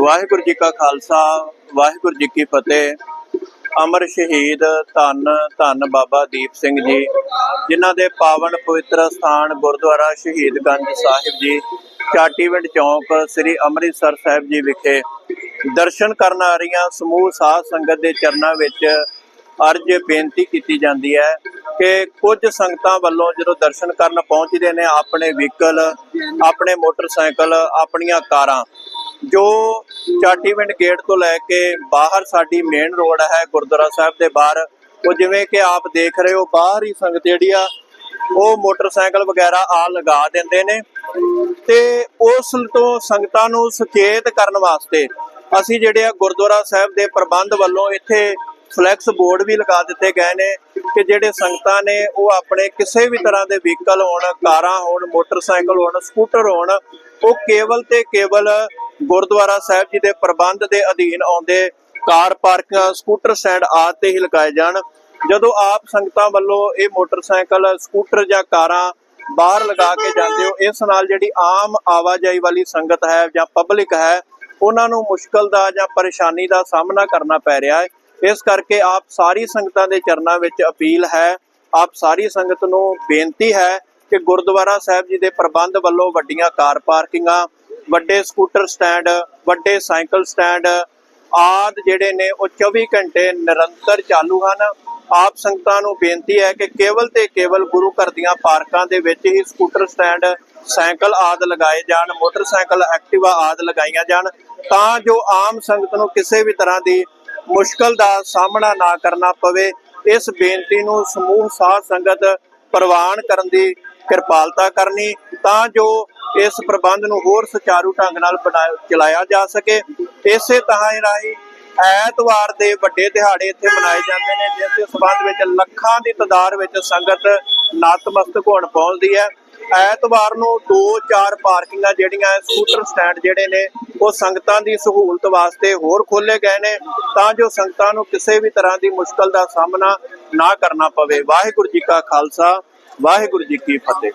ਵਾਹਿਗੁਰੂ ਜੀ ਕਾ ਖਾਲਸਾ, ਵਾਹਿਗੁਰੂ ਜੀ ਕੀ ਫਤਿਹ। ਅਮਰ ਸ਼ਹੀਦ ਧੰਨ ਧੰਨ ਬਾਬਾ ਦੀਪ ਸਿੰਘ ਜੀ, ਜਿਨ੍ਹਾਂ ਦੇ ਪਾਵਨ ਪਵਿੱਤਰ ਸਥਾਨ ਗੁਰਦੁਆਰਾ ਸ਼ਹੀਦਗੰਜ ਸਾਹਿਬ ਜੀ ਚਾਟੀਵਿੰਡ ਚੌਂਕ, ਸ੍ਰੀ ਅੰਮ੍ਰਿਤਸਰ ਸਾਹਿਬ ਜੀ ਵਿਖੇ ਦਰਸ਼ਨ ਕਰਨ ਆ ਰਹੀਆਂ ਸਮੂਹ ਸਾਧ ਸੰਗਤ ਦੇ ਚਰਨਾਂ ਵਿੱਚ ਅਰਜ ਬੇਨਤੀ ਕੀਤੀ ਜਾਂਦੀ ਹੈ। ਕਿ ਕੁਝ ਸੰਗਤਾਂ ਵੱਲੋਂ ਜਦੋਂ ਦਰਸ਼ਨ ਕਰਨ ਪਹੁੰਚਦੇ ਨੇ ਆਪਣੇ ਵਹੀਕਲ, ਆਪਣੇ ਮੋਟਰਸਾਈਕਲ, ਆਪਣੀਆਂ ਕਾਰਾਂ, ਜੋ ਚਾਟੀਵਿੰਡ ਗੇਟ ਤੋਂ ਲੈ ਕੇ ਬਾਹਰ ਸਾਡੀ ਮੇਨ ਰੋਡ ਹੈ, ਗੁਰਦੁਆਰਾ ਸਾਹਿਬ ਦੇ ਬਾਹਰ, ਉਹ ਜਿਵੇਂ ਕਿ ਆਪ ਦੇਖ ਰਹੇ ਹੋ, ਬਾਹਰ ਹੀ ਸੰਗਤ ਜਿਹੜੀ ਆ, ਉਹ ਮੋਟਰਸਾਈਕਲ ਵਗੈਰਾ ਆ ਲਗਾ ਦਿੰਦੇ ਨੇ ਤੇ ਉਸ ਤੋਂ ਸੰਗਤਾਂ ਨੂੰ ਸੁਚੇਤ ਕਰਨ ਵਾਸਤੇ ਅਸੀਂ ਜਿਹੜੇ ਆ ਗੁਰਦੁਆਰਾ ਸਾਹਿਬ ਦੇ ਪ੍ਰਬੰਧ ਵੱਲੋਂ ਇੱਥੇ ਫਲੈਕਸ ਬੋਰਡ ਵੀ ਲਗਾ ਦਿੱਤੇ ਗਏ ਨੇ। ਕਿ ਜਿਹੜੇ ਸੰਗਤਾਂ ਨੇ ਉਹ ਆਪਣੇ ਕਿਸੇ ਵੀ ਤਰ੍ਹਾਂ ਦੇ ਵਹੀਕਲ ਹੋਣ, ਕਾਰਾਂ ਹੋਣ, ਮੋਟਰਸਾਈਕਲ ਹੋਣ, ਸਕੂਟਰ ਹੋਣ, ਉਹ ਕੇਵਲ ਤੇ ਕੇਵਲ ਗੁਰਦੁਆਰਾ ਸਾਹਿਬ ਜੀ ਦੇ ਪ੍ਰਬੰਧ ਦੇ ਅਧੀਨ ਆਉਂਦੇ, ਕਾਰ ਪਾਰਕਾਂ, ਸਕੂਟਰ ਸਟੈਂਡ ਆਦਿ ਤੇ ਹੀ ਲਗਾਏ ਜਾਣ। ਜਦੋਂ ਆਪ ਸੰਗਤਾਂ ਵੱਲੋਂ ਇਹ ਮੋਟਰਸਾਈਕਲ, ਸਕੂਟਰ ਜਾਂ ਕਾਰਾਂ ਬਾਹਰ ਲਗਾ ਕੇ ਜਾਂਦੇ ਹੋ, ਇਸ ਨਾਲ ਜਿਹੜੀ ਆਮ ਆਵਾਜਾਈ ਵਾਲੀ ਸੰਗਤ ਹੈ ਜਾਂ ਪਬਲਿਕ ਹੈ, ਉਹਨਾਂ ਨੂੰ ਮੁਸ਼ਕਲ ਦਾ ਜਾਂ ਪਰੇਸ਼ਾਨੀ ਦਾ ਸਾਹਮਣਾ ਕਰਨਾ ਪੈ ਰਿਹਾ ਹੈ। ਇਸ ਕਰਕੇ ਆਪ ਸਾਰੀ ਸੰਗਤਾਂ ਦੇ ਚਰਨਾਂ ਵਿੱਚ ਅਪੀਲ ਹੈ, ਆਪ ਸਾਰੀ ਸੰਗਤ ਨੂੰ ਬੇਨਤੀ ਹੈ ਕਿ ਗੁਰਦੁਆਰਾ ਸਾਹਿਬ ਜੀ ਦੇ ਪ੍ਰਬੰਧ ਵੱਲੋਂ ਵੱਡੀਆਂ ਕਾਰ ਪਾਰਕਿੰਗਾਂ, ਵੱਡੇ ਸਕੂਟਰ ਸਟੈਂਡ, ਵੱਡੇ ਸਾਈਕਲ ਸਟੈਂਡ ਆਦ ਜਿਹੜੇ ਨੇ ਉਹ 24 ਘੰਟੇ ਨਿਰੰਤਰ ਚਾਲੂ ਹਨ। ਆਪ ਸੰਗਤਾਂ ਨੂੰ ਬੇਨਤੀ ਹੈ ਕਿ ਕੇਵਲ ਤੇ ਕੇਵਲ ਗੁਰੂ ਘਰ ਦੀਆਂ ਪਾਰਕਾਂ ਦੇ ਵਿੱਚ ਹੀ ਸਕੂਟਰ ਸਟੈਂਡ, ਸਾਈਕਲ ਆਦ ਲਗਾਏ ਜਾਣ, ਮੋਟਰਸਾਈਕਲ ਐਕਟਿਵਾ ਆਦ ਲਗਾਈਆਂ ਜਾਣ ਤਾਂ ਜੋ ਆਮ ਸੰਗਤ ਨੂੰ ਕਿਸੇ ਵੀ ਤਰ੍ਹਾਂ ਦੀ ਮੁਸ਼ਕਲ ਦਾ ਸਾਹਮਣਾ ਨਾ ਕਰਨਾ ਪਵੇ, ਇਸ ਬੇਨਤੀ ਨੂੰ ਸਮੂਹ, ਸਾਧ ਸੰਗਤ ਪ੍ਰਵਾਨ ਕਰਨ ਦੀ ਕਿਰਪਾਲਤਾ ਕਰਨੀ, ਤਾਂ ਜੋ ਇਸ ਪ੍ਰਬੰਧ ਨੂੰ ਹੋਰ ਸੁਚਾਰੂ ਢੰਗ ਨਾਲ ਬਣਾਇਆ, ਚਲਾਇਆ ਜਾ ਸਕੇ। ਇਸੇ ਤਰ੍ਹਾਂ ਹੀ ਰਾਹੀਂ ਐਤਵਾਰ ਦੇ ਵੱਡੇ ਦਿਹਾੜੇ ਇੱਥੇ ਮਨਾਏ ਜਾਂਦੇ ਨੇ, ਜਿਸ ਦੇ ਸਬੰਧ ਵਿੱਚ ਲੱਖਾਂ ਦੀ ਤਾਦਾਦ ਵਿੱਚ ਸੰਗਤ ਨਤਮਸਤਕ ਹੋਣ ਪਹੁੰਚਦੀ ਹੈ। ਐਤਵਾਰ ਨੂੰ 2-4 ਪਾਰਕਿੰਗਾਂ ਜਿਹੜੀਆਂ ਸਕੂਟਰ ਸਟੈਂਡ ਜਿਹੜੇ ਨੇ, ਉਹ ਸੰਗਤਾਂ ਦੀ ਸਹੂਲਤ ਵਾਸਤੇ ਹੋਰ ਖੋਲੇ ਗਏ ਨੇ, ਤਾਂ ਜੋ ਸੰਗਤਾਂ ਨੂੰ ਕਿਸੇ ਵੀ ਤਰ੍ਹਾਂ ਦੀ ਮੁਸ਼ਕਲ ਦਾ ਸਾਹਮਣਾ ਨਾ ਕਰਨਾ ਪਵੇ। ਵਾਹਿਗੁਰੂ ਜੀ ਕਾ ਖਾਲਸਾ, ਵਾਹਿਗੁਰੂ ਜੀ ਕੀ ਫਤਿਹ।